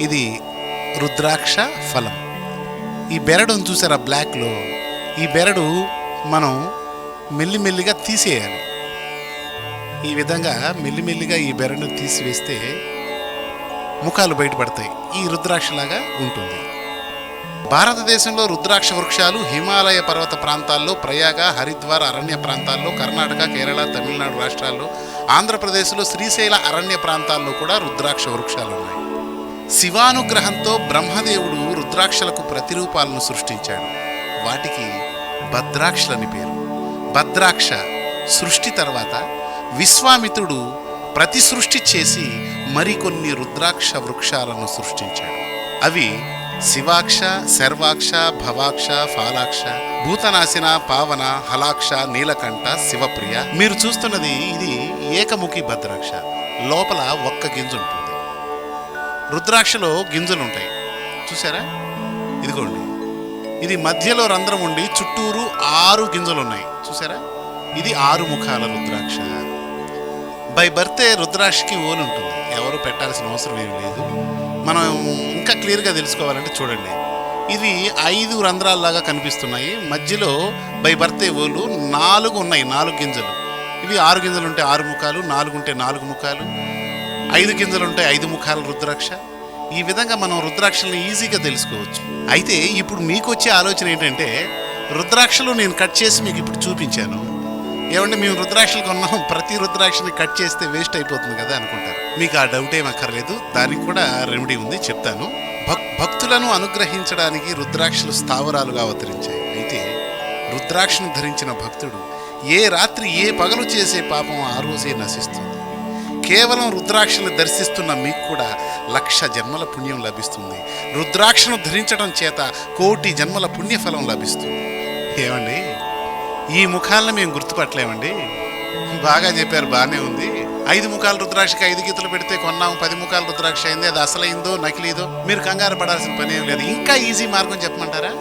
ఇది రుద్రాక్ష ఫలం. ఈ బెరడును చూసారా బ్లాక్లో? ఈ బెరడు మనం మెల్లిమెల్లిగా తీసేయాలి. ఈ విధంగా మెల్లిమెల్లిగా ఈ బెరడును తీసివేస్తే ముఖాలు బయటపడతాయి. ఈ రుద్రాక్షలాగా ఉంటుంది. భారతదేశంలో రుద్రాక్ష వృక్షాలు హిమాలయ పర్వత ప్రాంతాల్లో ప్రయాగ హరిద్వార్ అరణ్య ప్రాంతాల్లో కర్ణాటక కేరళ తమిళనాడు రాష్ట్రాల్లో ఆంధ్రప్రదేశ్లో శ్రీశైల అరణ్య ప్రాంతాల్లో కూడా రుద్రాక్ష వృక్షాలు ఉన్నాయి శివానుగ్రహంతో బ్రహ్మదేవుడు రుద్రాక్షలకు ప్రతిరూపాలను సృష్టించాడు. వాటికి భద్రాక్షలని పేరు. భద్రాక్ష సృష్టి తర్వాత విశ్వామిత్రుడు ప్రతి సృష్టి చేసి మరికొన్ని రుద్రాక్ష వృక్షాలను సృష్టించాడు. అవి శివాక్ష శర్వాక్ష భవాక్ష ఫాలాక్ష భూతనాశిన పావన హలాక్ష నీలకంఠ శివప్రియ. మీరు చూస్తున్నది ఇది ఏకముఖి భద్రాక్ష. లోపల ఒక్క గింజ ఉంటుంది. రుద్రాక్షలో గింజలు ఉంటాయి చూసారా ఇదిగోండి. ఇది మధ్యలో రంధ్రం ఉండి చుట్టూరు ఆరు గింజలు ఉన్నాయి చూసారా ఇది ఆరు ముఖాల రుద్రాక్ష. బై బర్తే రుద్రాక్షకి ఓలు ఉంటుంది. ఎవరు పెట్టాల్సిన అవసరం ఏమి లేదు. మనం ఇంకా క్లియర్గా తెలుసుకోవాలంటే చూడండి. ఇవి ఐదు రంధ్రాల్లాగా కనిపిస్తున్నాయి. మధ్యలో బై బర్తే ఓలు నాలుగు ఉన్నాయి. నాలుగు గింజలు. ఇవి ఆరు గింజలు ఉంటే ఆరు ముఖాలు నాలుగు ఉంటే నాలుగు ముఖాలు ఐదు గింజలు ఉంటాయి ఐదు ముఖాల రుద్రాక్ష? ఈ విధంగా మనం రుద్రాక్షల్ని ఈజీగా తెలుసుకోవచ్చు. అయితే ఇప్పుడు మీకు వచ్చే ఆలోచన ఏంటంటే రుద్రాక్షలు నేను కట్ చేసి మీకు ఇప్పుడు చూపించాను. ఏమంటే మేము రుద్రాక్షలు కొన్నాం ప్రతి రుద్రాక్షని కట్ చేస్తే వేస్ట్ అయిపోతుంది కదా అనుకుంటారు. మీకు ఆ డౌట్ ఏం అక్కర్లేదు దానికి కూడా రెమెడీ ఉంది చెప్తాను. భక్ భక్తులను అనుగ్రహించడానికి రుద్రాక్షలు స్థావరాలుగా అవతరించాయి. అయితే రుద్రాక్షను ధరించిన భక్తుడు ఏ రాత్రి ఏ పగలు చేసే పాపం ఆ రోజే నశిస్తుంది. కేవలం రుద్రాక్షను దర్శిస్తున్న మీకు కూడా లక్ష జన్మల పుణ్యం లభిస్తుంది. రుద్రాక్షను ధరించడం చేత కోటి జన్మల పుణ్యఫలం లభిస్తుంది. ఏమండి? ఈ ముఖాలను మేము గుర్తుపట్టలేమండి. బాగా చెప్పారు బాగానే ఉంది. ఐదు ముఖాలు రుద్రాక్షకి ఐదు గీతలు పెడితే కొన్నాం పది ముఖాలు రుద్రాక్ష అయింది అది అసలైందో నకిలీదో మీరు కంగారు పడాల్సిన పని ఏం లేదు. ఇంకా ఈజీ మార్గం చెప్పమంటారా?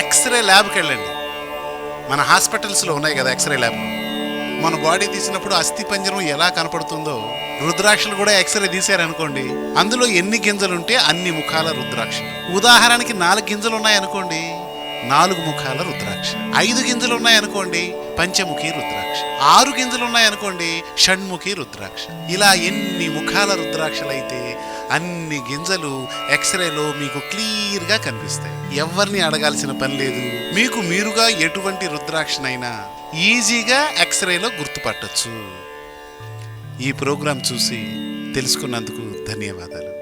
ఎక్స్రే ల్యాబ్కి వెళ్ళండి. మన హాస్పిటల్స్లో ఉన్నాయి కదా ఎక్స్రే ల్యాబ్ మన బాడీ తీసినప్పుడు అస్థి పంజరం ఎలా కనపడుతుందో రుద్రాక్షలు కూడా ఎక్స్రే తీశారనుకోండి అందులో ఎన్ని గింజలు ఉంటే అన్ని ముఖాల రుద్రాక్ష. ఉదాహరణకి నాలుగు గింజలు ఉన్నాయనుకోండి నాలుగు ముఖాల రుద్రాక్ష. ఐదు గింజలు ఉన్నాయనుకోండి పంచముఖి రుద్రాక్ష. ఆరు గింజలు ఉన్నాయనుకోండి షణ్ముఖి రుద్రాక్ష. ఇలా ఎన్ని ముఖాల రుద్రాక్షలైతే అన్ని గింజలు ఎక్స్రేలో మీకు క్లియర్గా కనిపిస్తాయి. ఎవరిని అడగాల్సిన పని లేదు. మీకు మీరుగా ఎటువంటి రుద్రాక్షనైనా ఈజీగా ఎక్స్రేలో గుర్తుపట్టొచ్చు. ఈ ప్రోగ్రాం చూసి తెలుసుకున్నందుకు ధన్యవాదాలు.